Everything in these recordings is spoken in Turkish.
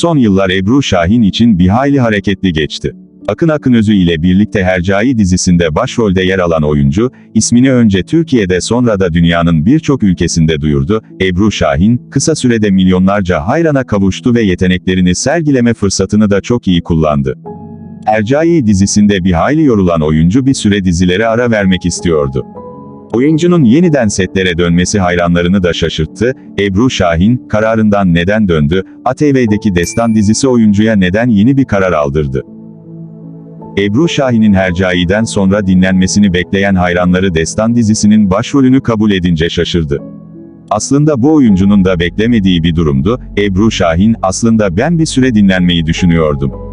Son yıllar Ebru Şahin için bir hayli hareketli geçti. Akın Akınözü ile birlikte Hercai dizisinde başrolde yer alan oyuncu, ismini önce Türkiye'de sonra da dünyanın birçok ülkesinde duyurdu. Ebru Şahin, kısa sürede milyonlarca hayrana kavuştu ve yeteneklerini sergileme fırsatını da çok iyi kullandı. Hercai dizisinde bir hayli yorulan oyuncu bir süre dizilere ara vermek istiyordu. Oyuncunun yeniden setlere dönmesi hayranlarını da şaşırttı. Ebru Şahin, kararından neden döndü? ATV'deki Destan dizisi oyuncuya neden yeni bir karar aldırdı? Ebru Şahin'in Hercai'den sonra dinlenmesini bekleyen hayranları Destan dizisinin başrolünü kabul edince şaşırdı. Aslında bu oyuncunun da beklemediği bir durumdu. Ebru Şahin, aslında ben bir süre dinlenmeyi düşünüyordum.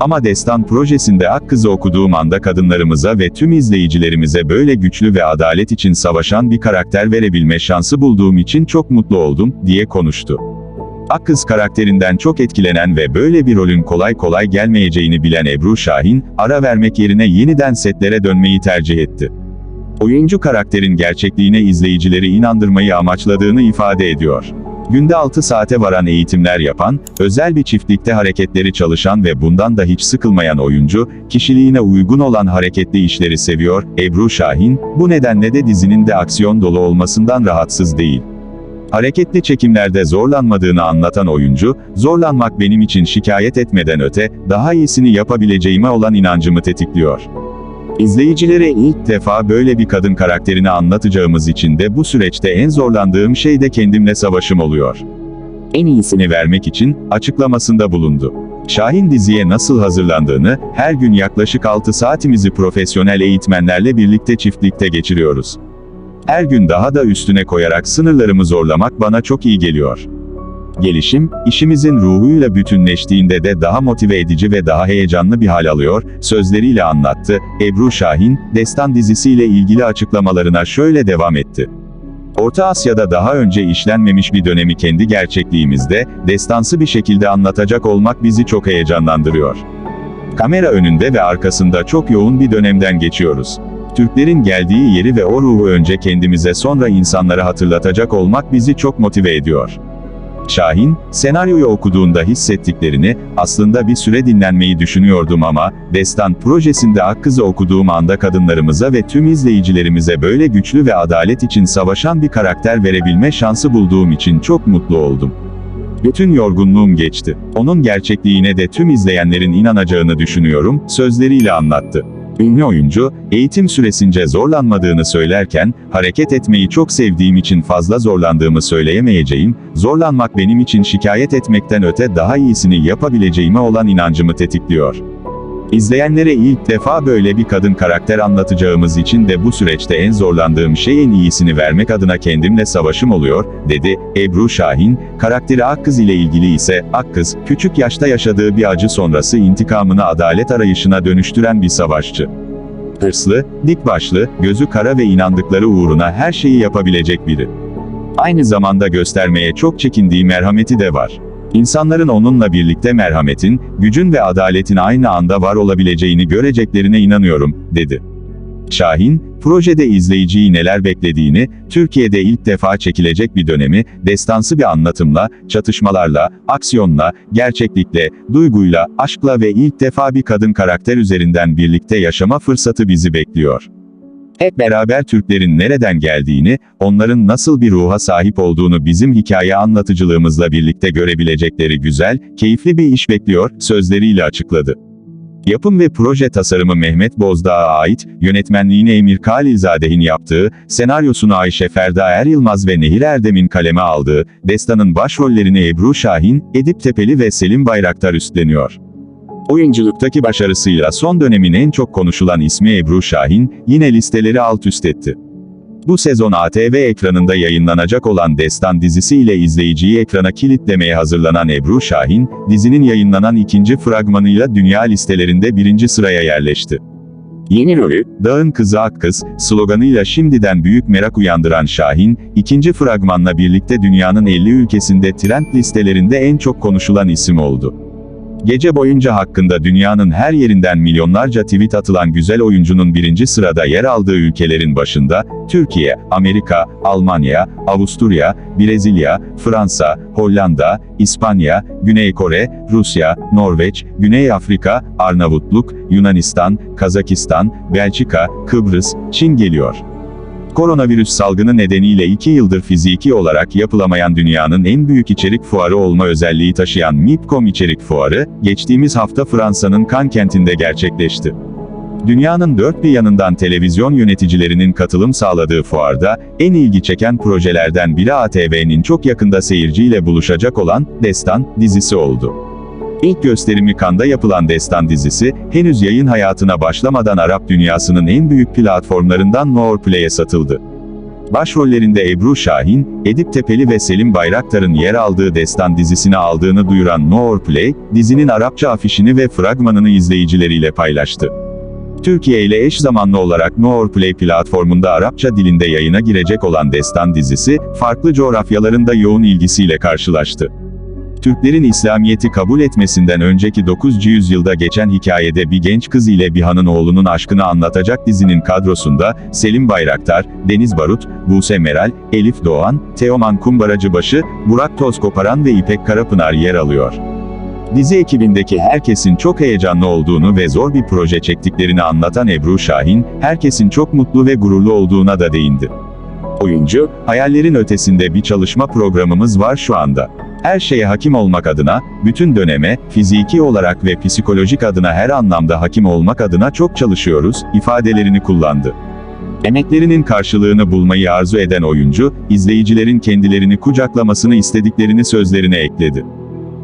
Ama Destan projesinde Akkız'ı okuduğum anda kadınlarımıza ve tüm izleyicilerimize böyle güçlü ve adalet için savaşan bir karakter verebilme şansı bulduğum için çok mutlu oldum, diye konuştu. Akkız karakterinden çok etkilenen ve böyle bir rolün kolay kolay gelmeyeceğini bilen Ebru Şahin, ara vermek yerine yeniden setlere dönmeyi tercih etti. Oyuncu karakterin gerçekliğine izleyicileri inandırmayı amaçladığını ifade ediyor. Günde 6 saate varan eğitimler yapan, özel bir çiftlikte hareketleri çalışan ve bundan da hiç sıkılmayan oyuncu, kişiliğine uygun olan hareketli işleri seviyor. Ebru Şahin, bu nedenle de dizinin de aksiyon dolu olmasından rahatsız değil. Hareketli çekimlerde zorlanmadığını anlatan oyuncu, zorlanmak benim için şikayet etmeden öte, daha iyisini yapabileceğime olan inancımı tetikliyor. İzleyicilere ilk defa böyle bir kadın karakterini anlatacağımız için de bu süreçte en zorlandığım şey de kendimle savaşım oluyor. En iyisini vermek için, açıklamasında bulundu. Şahin diziye nasıl hazırlandığını, her gün yaklaşık 6 saatimizi profesyonel eğitmenlerle birlikte çiftlikte geçiriyoruz. Her gün daha da üstüne koyarak sınırlarımı zorlamak bana çok iyi geliyor. Gelişim, işimizin ruhuyla bütünleştiğinde de daha motive edici ve daha heyecanlı bir hal alıyor, sözleriyle anlattı. Ebru Şahin, Destan dizisiyle ilgili açıklamalarına şöyle devam etti. Orta Asya'da daha önce işlenmemiş bir dönemi kendi gerçekliğimizde, destansı bir şekilde anlatacak olmak bizi çok heyecanlandırıyor. Kamera önünde ve arkasında çok yoğun bir dönemden geçiyoruz. Türklerin geldiği yeri ve o ruhu önce kendimize sonra insanlara hatırlatacak olmak bizi çok motive ediyor. Şahin, senaryoyu okuduğunda hissettiklerini, aslında bir süre dinlenmeyi düşünüyordum ama, Destan projesinde Akkız'ı okuduğum anda kadınlarımıza ve tüm izleyicilerimize böyle güçlü ve adalet için savaşan bir karakter verebilme şansı bulduğum için çok mutlu oldum. Bütün yorgunluğum geçti. Onun gerçekliğine de tüm izleyenlerin inanacağını düşünüyorum, sözleriyle anlattı. Ünlü oyuncu, eğitim süresince zorlanmadığını söylerken, hareket etmeyi çok sevdiğim için fazla zorlandığımı söyleyemeyeceğim, zorlanmak benim için şikayet etmekten öte daha iyisini yapabileceğime olan inancımı tetikliyor. İzleyenlere ilk defa böyle bir kadın karakter anlatacağımız için de bu süreçte en zorlandığım şey en iyisini vermek adına kendimle savaşım oluyor, dedi. Ebru Şahin, karakteri Akkız ile ilgili ise, Akkız, küçük yaşta yaşadığı bir acı sonrası intikamını adalet arayışına dönüştüren bir savaşçı. Hırslı, dik başlı, gözü kara ve inandıkları uğruna her şeyi yapabilecek biri. Aynı zamanda göstermeye çok çekindiği merhameti de var. İnsanların onunla birlikte merhametin, gücün ve adaletin aynı anda var olabileceğini göreceklerine inanıyorum, dedi. Şahin, projede izleyiciyi neler beklediğini, Türkiye'de ilk defa çekilecek bir dönemi, destansı bir anlatımla, çatışmalarla, aksiyonla, gerçeklikle, duyguyla, aşkla ve ilk defa bir kadın karakter üzerinden birlikte yaşama fırsatı bizi bekliyor. Hep beraber Türklerin nereden geldiğini, onların nasıl bir ruha sahip olduğunu bizim hikaye anlatıcılığımızla birlikte görebilecekleri güzel, keyifli bir iş bekliyor, sözleriyle açıkladı. Yapım ve proje tasarımı Mehmet Bozdağ'a ait, yönetmenliğini Emir Kalilzade'nin yaptığı, senaryosunu Ayşe Ferda Er Yılmaz ve Nehir Erdem'in kaleme aldığı, Destan'ın başrollerini Ebru Şahin, Edip Tepeli ve Selim Bayraktar üstleniyor. Oyunculuktaki başarısıyla son dönemin en çok konuşulan ismi Ebru Şahin, yine listeleri alt üst etti. Bu sezon ATV ekranında yayınlanacak olan Destan dizisiyle izleyiciyi ekrana kilitlemeye hazırlanan Ebru Şahin, dizinin yayınlanan ikinci fragmanıyla dünya listelerinde birinci sıraya yerleşti. Yeni rolü, Dağın Kızı Akkız, sloganıyla şimdiden büyük merak uyandıran Şahin, ikinci fragmanla birlikte dünyanın 50 ülkesinde trend listelerinde en çok konuşulan isim oldu. Gece boyunca hakkında dünyanın her yerinden milyonlarca tweet atılan güzel oyuncunun birinci sırada yer aldığı ülkelerin başında, Türkiye, Amerika, Almanya, Avusturya, Brezilya, Fransa, Hollanda, İspanya, Güney Kore, Rusya, Norveç, Güney Afrika, Arnavutluk, Yunanistan, Kazakistan, Belçika, Kıbrıs, Çin geliyor. Koronavirüs salgını nedeniyle 2 yıldır fiziki olarak yapılamayan dünyanın en büyük içerik fuarı olma özelliği taşıyan MIPCOM içerik fuarı, geçtiğimiz hafta Fransa'nın Cannes kentinde gerçekleşti. Dünyanın dört bir yanından televizyon yöneticilerinin katılım sağladığı fuarda, en ilgi çeken projelerden biri ATV'nin çok yakında seyirciyle buluşacak olan Destan dizisi oldu. İlk gösterimi Cannes'da yapılan Destan dizisi, henüz yayın hayatına başlamadan Arap dünyasının en büyük platformlarından Noorplay'e satıldı. Başrollerinde Ebru Şahin, Edip Tepeli ve Selim Bayraktar'ın yer aldığı Destan dizisini aldığını duyuran Noorplay, dizinin Arapça afişini ve fragmanını izleyicileriyle paylaştı. Türkiye ile eş zamanlı olarak Noorplay platformunda Arapça dilinde yayına girecek olan Destan dizisi, farklı coğrafyalarında yoğun ilgisiyle karşılaştı. Türklerin İslamiyet'i kabul etmesinden önceki 9. yılda geçen hikayede bir genç kız ile bir hanın oğlunun aşkını anlatacak dizinin kadrosunda, Selim Bayraktar, Deniz Barut, Buse Meral, Elif Doğan, Teoman Kumbaracıbaşı, Burak Tozkoparan ve İpek Karapınar yer alıyor. Dizi ekibindeki herkesin çok heyecanlı olduğunu ve zor bir proje çektiklerini anlatan Ebru Şahin, herkesin çok mutlu ve gururlu olduğuna da değindi. Oyuncu, hayallerin ötesinde bir çalışma programımız var şu anda. Her şeye hakim olmak adına, bütün döneme, fiziki olarak ve psikolojik adına her anlamda hakim olmak adına çok çalışıyoruz, ifadelerini kullandı. Emeklerinin karşılığını bulmayı arzu eden oyuncu, izleyicilerin kendilerini kucaklamasını istediklerini sözlerine ekledi.